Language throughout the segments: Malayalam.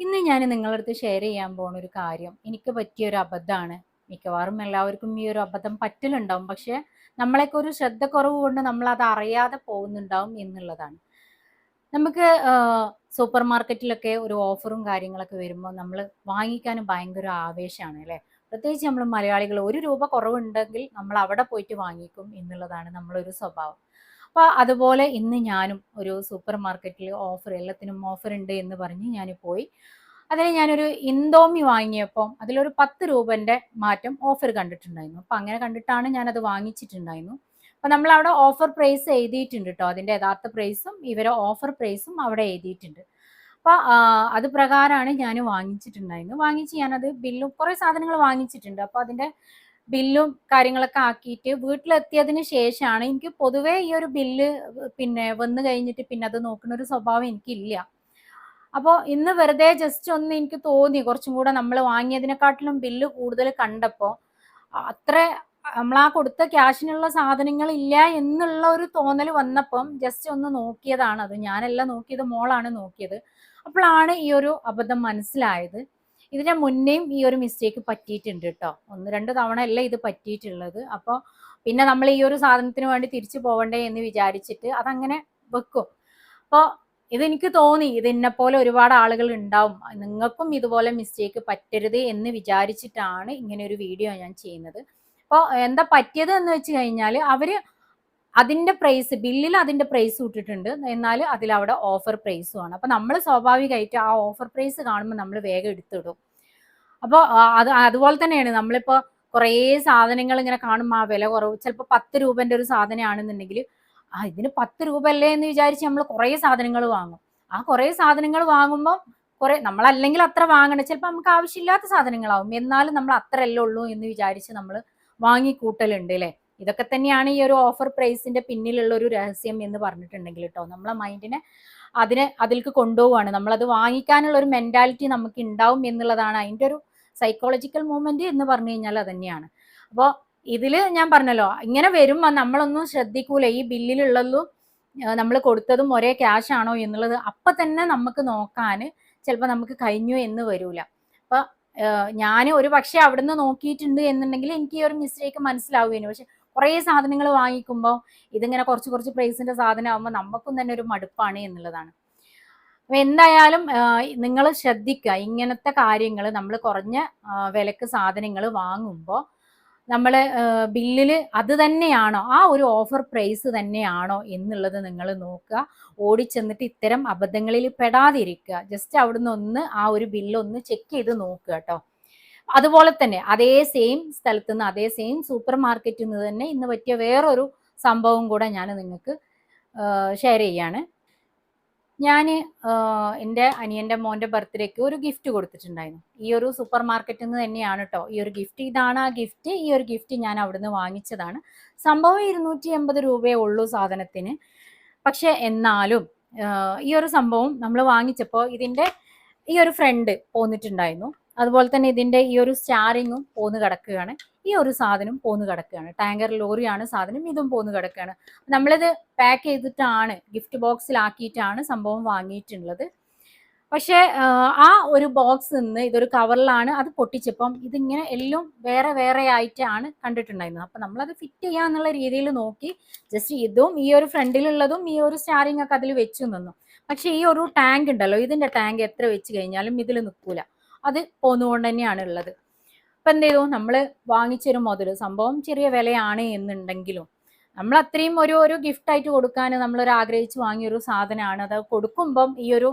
ഇന്ന് ഞാൻ നിങ്ങളുടെ അടുത്ത് ഷെയർ ചെയ്യാൻ പോകുന്ന ഒരു കാര്യം. എനിക്ക് പറ്റിയ ഒരു അബദ്ധമാണ്. മിക്കവാറും എല്ലാവർക്കും ഈ ഒരു അബദ്ധം പറ്റലുണ്ടാവും. പക്ഷെ നമ്മളൊക്കെ ഒരു ശ്രദ്ധക്കുറവ് കൊണ്ട് നമ്മൾ അത് അറിയാതെ പോകുന്നുണ്ടാവും എന്നുള്ളതാണ്. നമുക്ക് സൂപ്പർ മാർക്കറ്റിലൊക്കെ ഒരു ഓഫറും കാര്യങ്ങളൊക്കെ വരുമ്പോൾ നമ്മൾ വാങ്ങിക്കാനും ഭയങ്കര ആവേശമാണ് അല്ലേ? പ്രത്യേകിച്ച് നമ്മൾ മലയാളികൾ ഒരു രൂപ കുറവുണ്ടെങ്കിൽ നമ്മൾ അവിടെ പോയിട്ട് വാങ്ങിക്കും എന്നുള്ളതാണ് നമ്മളൊരു സ്വഭാവം. അപ്പോൾ അതുപോലെ ഇന്ന് ഞാനും ഒരു സൂപ്പർ മാർക്കറ്റിൽ ഓഫർ എല്ലാത്തിനും ഓഫർ ഉണ്ട് എന്ന് പറഞ്ഞ് ഞാൻ പോയി. അതിന് ഞാനൊരു ഇന്തോമി വാങ്ങിയപ്പോൾ അതിലൊരു പത്ത് രൂപന്റെ മാറ്റം ഓഫർ കണ്ടിട്ടുണ്ടായിരുന്നു. അപ്പം അങ്ങനെ കണ്ടിട്ടാണ് ഞാനത് വാങ്ങിച്ചിട്ടുണ്ടായിരുന്നു. അപ്പം നമ്മൾ അവിടെ ഓഫർ പ്രൈസ് എഴുതിയിട്ടുണ്ട് കേട്ടോ അതിന്റെ യഥാർത്ഥ പ്രൈസും ഇവരെ ഓഫർ പ്രൈസും അവിടെ എഴുതിയിട്ടുണ്ട്. അപ്പോൾ അത് പ്രകാരമാണ് ഞാൻ വാങ്ങിച്ചിട്ടുണ്ടായിരുന്നു. വാങ്ങിച്ച് ഞാനത് ബില്ലും കുറേ സാധനങ്ങൾ വാങ്ങിച്ചിട്ടുണ്ട്. അപ്പോൾ അതിന്റെ ബില്ലും കാര്യങ്ങളൊക്കെ ആക്കിയിട്ട് വീട്ടിലെത്തിയതിന് ശേഷമാണ് എനിക്ക് പൊതുവേ ഈ ഒരു ബില്ല് പിന്നെ വന്നു കഴിഞ്ഞിട്ട് പിന്നെ അത് നോക്കുന്ന ഒരു സ്വഭാവം എനിക്കില്ല. അപ്പോൾ ഇന്ന് വെറുതെ ജസ്റ്റ് ഒന്ന് എനിക്ക് തോന്നി കുറച്ചും കൂടെ നമ്മൾ വാങ്ങിയതിനെക്കാട്ടിലും ബില്ല് കൂടുതൽ കണ്ടപ്പോൾ അത്ര നമ്മൾ ആ കൊടുത്ത ക്യാഷിനുള്ള സാധനങ്ങൾ ഇല്ല എന്നുള്ള ഒരു തോന്നൽ വന്നപ്പം ജസ്റ്റ് ഒന്ന് നോക്കിയതാണ് അത്. ഞാനല്ല നോക്കിയത് മോളാണ് നോക്കിയത്. അപ്പോഴാണ് ഈ ഒരു അബദ്ധം മനസ്സിലായത്. ഇതിന് മുന്നേയും ഈ ഒരു മിസ്റ്റേക്ക് പറ്റിയിട്ടുണ്ട് കേട്ടോ ഒന്ന് രണ്ട് തവണ അല്ല ഇത് പറ്റിയിട്ടുള്ളത്. അപ്പോൾ പിന്നെ നമ്മൾ ഈ ഒരു സാധനത്തിന് വേണ്ടി തിരിച്ചു പോകണ്ടേ എന്ന് വിചാരിച്ചിട്ട് അതങ്ങനെ വെക്കും. അപ്പോൾ ഇതെനിക്ക് തോന്നി ഇത് എന്നെ പോലെ ഒരുപാട് ആളുകൾ ഉണ്ടാവും നിങ്ങൾക്കും ഇതുപോലെ മിസ്റ്റേക്ക് പറ്റരുത് എന്ന് വിചാരിച്ചിട്ടാണ് ഇങ്ങനെ ഒരു വീഡിയോ ഞാൻ ചെയ്യുന്നത്. അപ്പോൾ എന്താ പറ്റിയത് എന്ന് വെച്ച് കഴിഞ്ഞാൽ അവർ അതിന്റെ പ്രൈസ് ബില്ലിൽ അതിന്റെ പ്രൈസ് ഇട്ടിട്ടുണ്ട്. എന്നാൽ അതിൽ അവിടെ ഓഫർ പ്രൈസും ആണ്. അപ്പൊ നമ്മൾ സ്വാഭാവികമായിട്ട് ആ ഓഫർ പ്രൈസ് കാണുമ്പോൾ നമ്മൾ വേഗം എടുത്തിടും. അപ്പോൾ അത് അതുപോലെ തന്നെയാണ് നമ്മളിപ്പോൾ കുറേ സാധനങ്ങൾ ഇങ്ങനെ കാണുമ്പോൾ ആ വില കുറവ്. ചിലപ്പോൾ പത്ത് രൂപന്റെ ഒരു സാധനമാണെന്നുണ്ടെങ്കിൽ ആ ഇതിന് പത്ത് രൂപ അല്ലേ എന്ന് വിചാരിച്ച് നമ്മൾ കുറേ സാധനങ്ങൾ വാങ്ങും. ആ കുറേ സാധനങ്ങൾ വാങ്ങുമ്പോൾ കുറെ നമ്മളല്ലെങ്കിൽ അത്ര വാങ്ങണം ചിലപ്പോൾ നമുക്ക് ആവശ്യമില്ലാത്ത സാധനങ്ങളാവും. എന്നാലും നമ്മൾ അത്രയല്ലേ ഉള്ളൂ എന്ന് വിചാരിച്ച് നമ്മൾ വാങ്ങിക്കൂട്ടലുണ്ട് അല്ലേ? ഇതൊക്കെ തന്നെയാണ് ഈ ഒരു ഓഫർ പ്രൈസിന്റെ പിന്നിലുള്ള ഒരു രഹസ്യം എന്ന് പറഞ്ഞിട്ടുണ്ടെങ്കിൽ കേട്ടോ നമ്മളെ മൈൻഡിനെ അതിന് അതിലേക്ക് കൊണ്ടുപോവാണ്. നമ്മളത് വാങ്ങിക്കാനുള്ള ഒരു മെന്റാലിറ്റി നമുക്ക് ഉണ്ടാവും എന്നുള്ളതാണ് അതിന്റെ ഒരു സൈക്കോളജിക്കൽ മൂവ്മെന്റ് എന്ന് പറഞ്ഞു കഴിഞ്ഞാൽ അത് തന്നെയാണ്. അപ്പോൾ ഇതിൽ ഞാൻ പറഞ്ഞല്ലോ ഇങ്ങനെ വരുമ്പോൾ നമ്മളൊന്നും ശ്രദ്ധിക്കൂല. ഈ ബില്ലിലുള്ളതും നമ്മൾ കൊടുത്തതും ഒരേ ക്യാഷ് ആണോ എന്നുള്ളത് അപ്പൊ തന്നെ നമുക്ക് നോക്കാൻ ചിലപ്പോൾ നമുക്ക് കഴിഞ്ഞു എന്ന് വരൂല. അപ്പൊ ഞാൻ ഒരു പക്ഷെ അവിടുന്ന് നോക്കിയിട്ടുണ്ട് എന്നുണ്ടെങ്കിൽ എനിക്ക് ഈ ഒരു മിസ്റ്റേക്ക് മനസ്സിലാവുകയാണ് പക്ഷെ കുറേ സാധനങ്ങൾ വാങ്ങിക്കുമ്പോൾ ഇതിങ്ങനെ കുറച്ച് കുറച്ച് പ്രൈസിന്റെ സാധനം ആകുമ്പോൾ നമുക്കും തന്നെ ഒരു മടുപ്പാണ് എന്നുള്ളതാണ്. അപ്പൊ എന്തായാലും നിങ്ങൾ ശ്രദ്ധിക്കുക ഇങ്ങനത്തെ കാര്യങ്ങൾ നമ്മൾ കുറഞ്ഞ വിലക്ക് സാധനങ്ങൾ വാങ്ങുമ്പോൾ നമ്മൾ ബില്ലിൽ അത് തന്നെയാണോ ആ ഒരു ഓഫർ പ്രൈസ് തന്നെയാണോ എന്നുള്ളത് നിങ്ങൾ നോക്കുക. ഓടിച്ചെന്നിട്ട് ഇത്തരം അബദ്ധങ്ങളിൽ പെടാതിരിക്കുക. ജസ്റ്റ് അവിടുന്ന് ഒന്ന് ആ ഒരു ബില്ല് ഒന്ന് ചെക്ക് ചെയ്ത് നോക്കുക കേട്ടോ. അതുപോലെ തന്നെ അതേ സെയിം സ്ഥലത്ത് നിന്ന് അതേ സെയിം സൂപ്പർ മാർക്കറ്റിൽ നിന്ന് തന്നെ ഇന്ന് പറ്റിയ വേറൊരു സംഭവം കൂടെ ഞാൻ നിങ്ങൾക്ക് ഷെയർ ചെയ്യാണ്. ഞാൻ എന്റെ അനിയന്റെ മോന്റെ ബർത്ത്ഡേക്ക് ഒരു ഗിഫ്റ്റ് കൊടുത്തിട്ടുണ്ടായിരുന്നു. ഈ ഒരു സൂപ്പർ മാർക്കറ്റിൽ നിന്ന് തന്നെയാണ് കേട്ടോ ഈ ഒരു ഗിഫ്റ്റ് ഇതാണ് ആ ഗിഫ്റ്റ് ഈ ഒരു ഗിഫ്റ്റ് ഞാൻ അവിടുന്ന് വാങ്ങിച്ചതാണ്. സംഭവം ഇരുന്നൂറ്റി എൺപത് രൂപയേ ഉള്ളൂ സാധനത്തിന്. പക്ഷെ എന്നാലും ഈ ഒരു സംഭവം നമ്മൾ വാങ്ങിച്ചപ്പോൾ ഇതിന്റെ ഈ ഒരു ഫ്രണ്ട് പോന്നിട്ടുണ്ടായിരുന്നു. അതുപോലെ തന്നെ ഇതിന്റെ ഈ ഒരു സ്റ്റാറിങ്ങും പോന്ന് കിടക്കുകയാണ്. ഈ ഒരു സാധനം പോന്ന് കിടക്കുകയാണ്. ടാങ്കർ ലോറിയാണ് സാധനം ഇതും പോന്ന് കിടക്കുകയാണ്. നമ്മളിത് പാക്ക് ചെയ്തിട്ടാണ് ഗിഫ്റ്റ് ബോക്സിലാക്കിയിട്ടാണ് സംഭവം വാങ്ങിയിട്ടുള്ളത്. പക്ഷേ ആ ഒരു ബോക്സ് നിന്ന് ഇതൊരു കവറിലാണ് അത് പൊട്ടിച്ചപ്പം ഇതിങ്ങനെ എല്ലാം വേറെ വേറെ ആയിട്ടാണ് കണ്ടിട്ടുണ്ടായിരുന്നത്. അപ്പം നമ്മളത് ഫിറ്റ് ചെയ്യാന്നുള്ള രീതിയിൽ നോക്കി ജസ്റ്റ് ഇതും ഈ ഒരു ഫ്രണ്ടിലുള്ളതും ഈ ഒരു സ്റ്റാറിങ് ഒക്കെ അതിൽ വെച്ചു നിന്നു. പക്ഷേ ഈ ഒരു ടാങ്ക് ഉണ്ടല്ലോ ഇതിന്റെ ടാങ്ക് എത്ര വെച്ച് കഴിഞ്ഞാലും ഇതിൽ നിൽക്കൂല. അത് പോന്നുകൊണ്ട് തന്നെയാണ് ഉള്ളത് അപ്പം എന്ത് ചെയ്തു നമ്മൾ വാങ്ങിച്ചൊരു മുതൽ സംഭവം ചെറിയ വിലയാണ് എന്നുണ്ടെങ്കിലും നമ്മൾ അത്രയും ഒരു ഒരു ഗിഫ്റ്റ് ആയിട്ട് കൊടുക്കാൻ നമ്മളൊരു ആഗ്രഹിച്ച് വാങ്ങിയൊരു സാധനമാണ്. അത് കൊടുക്കുമ്പം ഈ ഒരു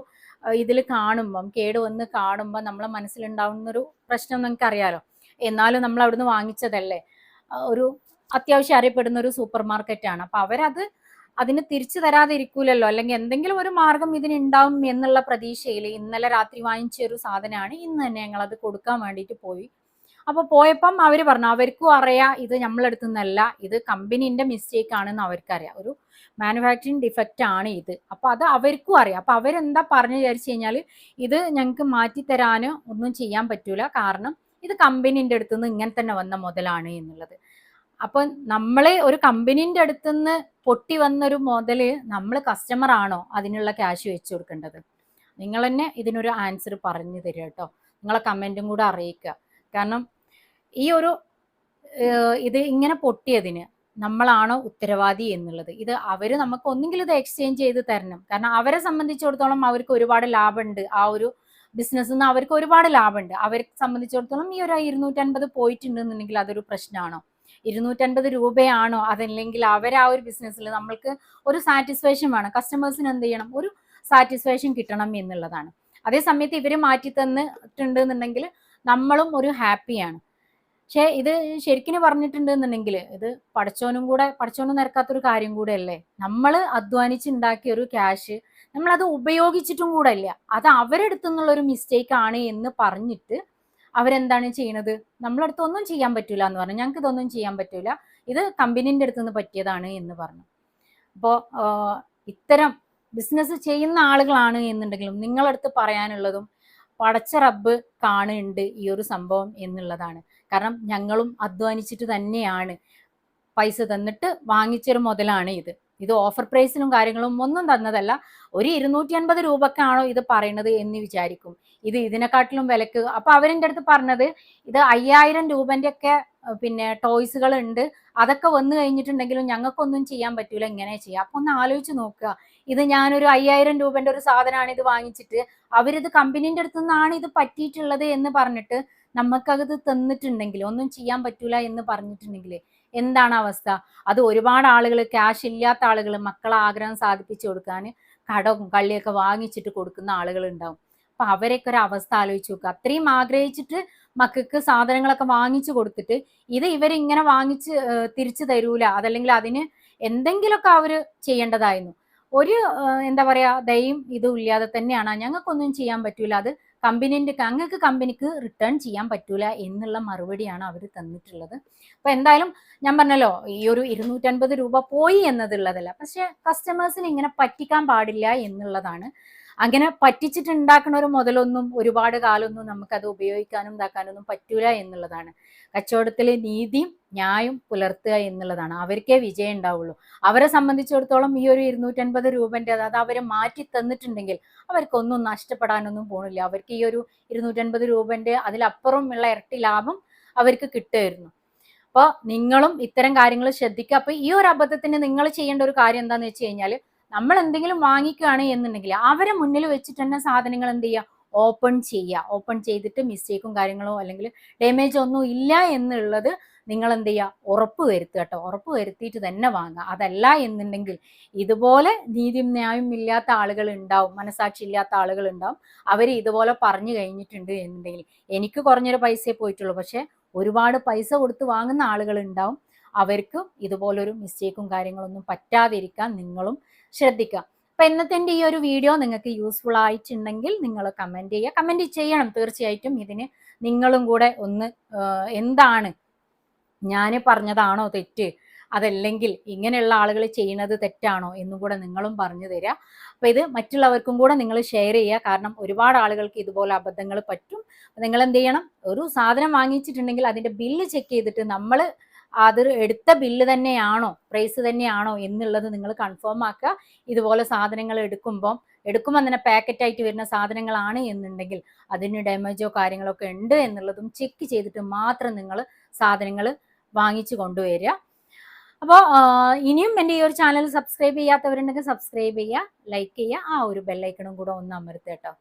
ഇതിൽ കാണുമ്പം കേട് വന്ന് കാണുമ്പോൾ നമ്മളെ മനസ്സിലുണ്ടാവുന്നൊരു പ്രശ്നം നിങ്ങൾക്ക് അറിയാലോ എന്നാലും നമ്മൾ അവിടുന്ന് വാങ്ങിച്ചതല്ലേ? ഒരു അത്യാവശ്യം അറിയപ്പെടുന്ന ഒരു സൂപ്പർ മാർക്കറ്റാണ് അപ്പം അവരത് അതിന് തിരിച്ചു തരാതെ ഇരിക്കൂലല്ലോ അല്ലെങ്കിൽ എന്തെങ്കിലും ഒരു മാർഗം ഇതിനുണ്ടാവും എന്നുള്ള പ്രതീക്ഷയിൽ ഇന്നലെ രാത്രി വാങ്ങിച്ച ഒരു സാധനമാണ് ഇന്ന് തന്നെ ഞങ്ങൾ അത് കൊടുക്കാൻ വേണ്ടിയിട്ട് പോയി. അപ്പോൾ പോയപ്പം അവർ പറഞ്ഞു അവർക്കും അറിയാം ഇത് നമ്മളെടുത്തു നിന്നല്ല ഇത് കമ്പനീന്റെ മിസ്റ്റേക്ക് ആണെന്ന് അവർക്കറിയാം. ഒരു മാനുഫാക്ചറിങ് ഡിഫക്റ്റ് ആണ് ഇത്. അപ്പോൾ അത് അവർക്കും അറിയാം. അപ്പോൾ അവരെന്താ പറഞ്ഞു വിചാരിച്ചു കഴിഞ്ഞാൽ ഇത് ഞങ്ങൾക്ക് മാറ്റിത്തരാനോ ഒന്നും ചെയ്യാൻ പറ്റൂല. കാരണം ഇത് കമ്പനീന്റെ അടുത്തുനിന്ന് ഇങ്ങനെ തന്നെ വന്ന മുതലാണ് എന്നുള്ളത്. അപ്പോൾ നമ്മൾ ഒരു കമ്പനീന്റെ അടുത്തുനിന്ന് പൊട്ടി വന്നൊരു മുതൽ നമ്മൾ കസ്റ്റമർ ആണോ അതിനുള്ള ക്യാഷ് വെച്ച് കൊടുക്കേണ്ടത്? നിങ്ങൾ തന്നെ ഇതിനൊരു ആൻസർ പറഞ്ഞു തരിക കേട്ടോ. നിങ്ങളെ കമന്റും കൂടെ അറിയിക്കുക. കാരണം ഈ ഒരു ഇത് ഇങ്ങനെ പൊട്ടിയതിന് നമ്മളാണോ ഉത്തരവാദി എന്നുള്ളത്. ഇത് അവർ നമുക്ക് ഒന്നെങ്കിൽ ഇത് എക്സ്ചേഞ്ച് ചെയ്ത് തരണം. കാരണം അവരെ സംബന്ധിച്ചിടത്തോളം അവർക്ക് ഒരുപാട് ലാഭമുണ്ട്. ആ ഒരു ബിസിനസ്സിൽ നിന്ന് അവർക്ക് ഒരുപാട് ലാഭമുണ്ട്. അവരെ സംബന്ധിച്ചിടത്തോളം ഈ ഒരു ഇരുന്നൂറ്റൻപത് പോയിട്ടുണ്ടെന്നുണ്ടെങ്കിൽ അതൊരു പ്രശ്നമാണോ ഇരുന്നൂറ്റൻപത് രൂപയാണോ അതല്ലെങ്കിൽ അവർ ആ ഒരു ബിസിനസ്സിൽ നമ്മൾക്ക് ഒരു സാറ്റിസ്ഫാക്ഷൻ വേണം. കസ്റ്റമേഴ്സിന് എന്ത് ചെയ്യണം? ഒരു സാറ്റിസ്ഫാക്ഷൻ കിട്ടണം എന്നുള്ളതാണ്. അതേ സമയത്ത് ഇവർ മാറ്റി തന്നിട്ടുണ്ട് എന്നുണ്ടെങ്കിൽ നമ്മളും ഒരു ഹാപ്പിയാണ് പക്ഷേ ഇത് ശരിക്കും പറഞ്ഞിട്ടുണ്ട് എന്നുണ്ടെങ്കിൽ ഇത് പഠിച്ചോനും കൂടെ പഠിച്ചോനും നിരക്കാത്തൊരു കാര്യം കൂടെ അല്ലേ? നമ്മൾ അധ്വാനിച്ചുണ്ടാക്കിയ ഒരു ക്യാഷ് നമ്മളത് ഉപയോഗിച്ചിട്ടും കൂടെ ഇല്ല. അത് അവരെടുത്തു നിന്നുള്ള ഒരു മിസ്റ്റേക്ക് ആണ് എന്ന് പറഞ്ഞിട്ട് അവരെന്താണ് ചെയ്യണത്? നമ്മളടുത്ത് ഒന്നും ചെയ്യാൻ പറ്റൂല എന്ന് പറഞ്ഞു. ഞങ്ങൾക്ക് ഇതൊന്നും ചെയ്യാൻ പറ്റൂല. ഇത് കമ്പനീന്റെ അടുത്ത് നിന്ന് പറ്റിയതാണ് എന്ന് പറഞ്ഞു. അപ്പോൾ ഇത്തരം ബിസിനസ് ചെയ്യുന്ന ആളുകളാണ് എന്നുണ്ടെങ്കിലും നിങ്ങളടുത്ത് പറയാനുള്ളതും പടച്ച റബ്ബ് കാണുന്നുണ്ട് ഈ ഒരു സംഭവം എന്നുള്ളതാണ്. കാരണം ഞങ്ങളും അധ്വാനിച്ചിട്ട് തന്നെയാണ് പൈസ തന്നിട്ട് വാങ്ങിച്ചൊരു മുതലാണ് ഇത്. ഇത് ഓഫർ പ്രൈസിനും കാര്യങ്ങളും ഒന്നും തന്നതല്ല. ഒരു ഇരുന്നൂറ്റി അൻപത് രൂപക്കാണോ ഇത് പറയുന്നത് എന്ന് വിചാരിക്കും. ഇത് ഇതിനെക്കാട്ടിലും വിലക്ക്. അപ്പൊ അവരെന്റെ അടുത്ത് പറഞ്ഞത് ഇത് അയ്യായിരം രൂപന്റെ ഒക്കെ പിന്നെ ടോയ്സുകൾ ഉണ്ട് അതൊക്കെ വന്നു കഴിഞ്ഞിട്ടുണ്ടെങ്കിലും ഞങ്ങൾക്കൊന്നും ചെയ്യാൻ പറ്റൂല ഇങ്ങനെ ചെയ്യാം അപ്പൊ ഒന്ന് ആലോചിച്ച് നോക്കുക. ഇത് ഞാനൊരു അയ്യായിരം രൂപന്റെ ഒരു സാധനമാണ് ഇത് വാങ്ങിച്ചിട്ട് അവരിത് കമ്പനീന്റെ അടുത്ത് നിന്നാണ് ഇത് പറ്റിയിട്ടുള്ളത് എന്ന് പറഞ്ഞിട്ട് നമുക്കത് തന്നിട്ടുണ്ടെങ്കിൽ ഒന്നും ചെയ്യാൻ പറ്റൂല എന്ന് പറഞ്ഞിട്ടുണ്ടെങ്കിൽ എന്താണ് അവസ്ഥ? അത് ഒരുപാട് ആളുകൾ ക്യാഷ് ഇല്ലാത്ത ആളുകൾ മക്കളെ ആഗ്രഹം സാധിപ്പിച്ചു കൊടുക്കാൻ കടവും കള്ളിയൊക്കെ വാങ്ങിച്ചിട്ട് കൊടുക്കുന്ന ആളുകൾ ഉണ്ടാവും അപ്പൊ അവരൊക്കെ ഒരു അവസ്ഥ ആലോചിച്ച് നോക്കുക അത്രയും ആഗ്രഹിച്ചിട്ട് മക്കൾക്ക് സാധനങ്ങളൊക്കെ വാങ്ങിച്ചു കൊടുത്തിട്ട് ഇത് ഇവരിങ്ങനെ വാങ്ങിച്ച് തിരിച്ചു തരൂല. അതല്ലെങ്കിൽ അതിന് എന്തെങ്കിലുമൊക്കെ അവർ ചെയ്യേണ്ടതായിരുന്നു. ഒരു എന്താ പറയാ ദയും ഇതും ഇല്ലാതെ തന്നെയാണ്. ഞങ്ങൾക്കൊന്നും ചെയ്യാൻ പറ്റൂല. അത് കമ്പനീന്റെ അങ്ങക്ക് കമ്പനിക്ക് റിട്ടേൺ ചെയ്യാൻ പറ്റൂല എന്നുള്ള മറുപടിയാണ് അവർ തന്നിട്ടുള്ളത്. അപ്പൊ എന്തായാലും ഞാൻ പറഞ്ഞല്ലോ ഈ ഒരു ഇരുന്നൂറ്റൻപത് രൂപ പോയി എന്നതുള്ളതല്ല. പക്ഷെ കസ്റ്റമേഴ്സിന് ഇങ്ങനെ പറ്റിക്കാൻ പാടില്ല എന്നുള്ളതാണ്. അങ്ങനെ പറ്റിച്ചിട്ടുണ്ടാക്കുന്ന ഒരു മുതലൊന്നും ഒരുപാട് കാലമൊന്നും നമുക്കത് ഉപയോഗിക്കാനും ഇതാക്കാനൊന്നും പറ്റൂല എന്നുള്ളതാണ്. കച്ചവടത്തിൽ നീതിയും ന്യായം പുലർത്തുക എന്നുള്ളതാണ്. അവർക്കേ വിജയം ഉണ്ടാവുള്ളൂ. അവരെ സംബന്ധിച്ചിടത്തോളം ഈ ഒരു ഇരുന്നൂറ്റൻപത് രൂപന്റെ അത് അവരെ മാറ്റി തന്നിട്ടുണ്ടെങ്കിൽ അവർക്കൊന്നും നഷ്ടപ്പെടാനൊന്നും പോണില്ല. അവർക്ക് ഈ ഒരു ഇരുന്നൂറ്റൻപത് രൂപന്റെ അതിലപ്പുറം ഉള്ള ഇരട്ടി ലാഭം അവർക്ക് കിട്ടുമായിരുന്നു. അപ്പോൾ നിങ്ങളും ഇത്തരം കാര്യങ്ങൾ ശ്രദ്ധിക്കുക. അപ്പോൾ ഈ ഒരു അബദ്ധത്തിന് നിങ്ങൾ ചെയ്യേണ്ട ഒരു കാര്യം എന്താണെന്ന് വെച്ച് കഴിഞ്ഞാൽ നമ്മൾ എന്തെങ്കിലും വാങ്ങിക്കുകയാണ് എന്നുണ്ടെങ്കിൽ അവരെ മുന്നിൽ വെച്ചിട്ട് തന്നെ സാധനങ്ങൾ എന്ത് ചെയ്യുക? ഓപ്പൺ ചെയ്യുക. ഓപ്പൺ ചെയ്തിട്ട് മിസ്റ്റേക്കും കാര്യങ്ങളോ അല്ലെങ്കിൽ ഡാമേജ് ഒന്നും ഇല്ല എന്നുള്ളത് നിങ്ങൾ എന്ത് ചെയ്യുക ഉറപ്പ് വരുത്തുക കേട്ടോ. ഉറപ്പ് വരുത്തിയിട്ട് തന്നെ വാങ്ങുക. അതല്ല എന്നുണ്ടെങ്കിൽ ഇതുപോലെ നീതിയും ന്യായം ഇല്ലാത്ത ആളുകൾ ഉണ്ടാവും മനസാക്ഷി ഇല്ലാത്ത ആളുകൾ ഉണ്ടാവും. അവർ ഇതുപോലെ പറഞ്ഞു കഴിഞ്ഞിട്ടുണ്ട് എന്നുണ്ടെങ്കിൽ എനിക്ക് കുറഞ്ഞൊരു പൈസയെ പോയിട്ടുള്ളൂ. പക്ഷെ ഒരുപാട് പൈസ കൊടുത്ത് വാങ്ങുന്ന ആളുകൾ ഉണ്ടാവും. അവർക്കും ഇതുപോലൊരു മിസ്റ്റേക്കും കാര്യങ്ങളൊന്നും പറ്റാതിരിക്കാൻ നിങ്ങളും ശ്രദ്ധിക്കുക. അപ്പൊ ഇന്നത്തെ ഈ ഒരു വീഡിയോ നിങ്ങൾക്ക് യൂസ്ഫുൾ ആയിട്ടുണ്ടെങ്കിൽ നിങ്ങൾ കമന്റ് ചെയ്യുക. കമന്റ് ചെയ്യണം. തീർച്ചയായിട്ടും ഇതിന് നിങ്ങളും കൂടെ ഒന്ന് എന്താണ് ഞാൻ പറഞ്ഞതാണോ തെറ്റ്? അതല്ലെങ്കിൽ ഇങ്ങനെയുള്ള ആളുകൾ ചെയ്യുന്നത് തെറ്റാണോ എന്നും കൂടെ നിങ്ങളും പറഞ്ഞു തരിക അപ്പം ഇത് മറ്റുള്ളവർക്കും കൂടെ നിങ്ങൾ ഷെയർ ചെയ്യുക കാരണം ഒരുപാട് ആളുകൾക്ക് ഇതുപോലെ അബദ്ധങ്ങൾ പറ്റും. നിങ്ങൾ എന്ത് ചെയ്യണം ഒരു സാധനം വാങ്ങിച്ചിട്ടുണ്ടെങ്കിൽ അതിന്റെ ബില്ല് ചെക്ക് ചെയ്തിട്ട് നമ്മൾ അത് എടുത്ത ബില്ല് തന്നെയാണോ? പ്രൈസ് തന്നെയാണോ? എന്നുള്ളത് നിങ്ങൾ കൺഫേം ആക്കുക. ഇതുപോലെ സാധനങ്ങൾ എടുക്കുമ്പം എടുക്കുമ്പോൾ തന്നെ പാക്കറ്റായിട്ട് വരുന്ന സാധനങ്ങളാണ് എന്നുണ്ടെങ്കിൽ അതിന് ഡാമേജോ കാര്യങ്ങളൊക്കെ ഉണ്ട് എന്നുള്ളതും ചെക്ക് ചെയ്തിട്ട് മാത്രം നിങ്ങൾ സാധനങ്ങൾ വാങ്ങിച്ചു കൊണ്ടുവരിക. അപ്പോൾ ഇനിയും എന്റെ ഈ ഒരു ചാനൽ സബ്സ്ക്രൈബ് ചെയ്യാത്തവരുണ്ടെങ്കിൽ സബ്സ്ക്രൈബ് ചെയ്യുക ലൈക്ക് ചെയ്യുക ആ ഒരു ബെല്ലൈക്കണും കൂടെ ഒന്ന് അമർത്തുക കേട്ടോ.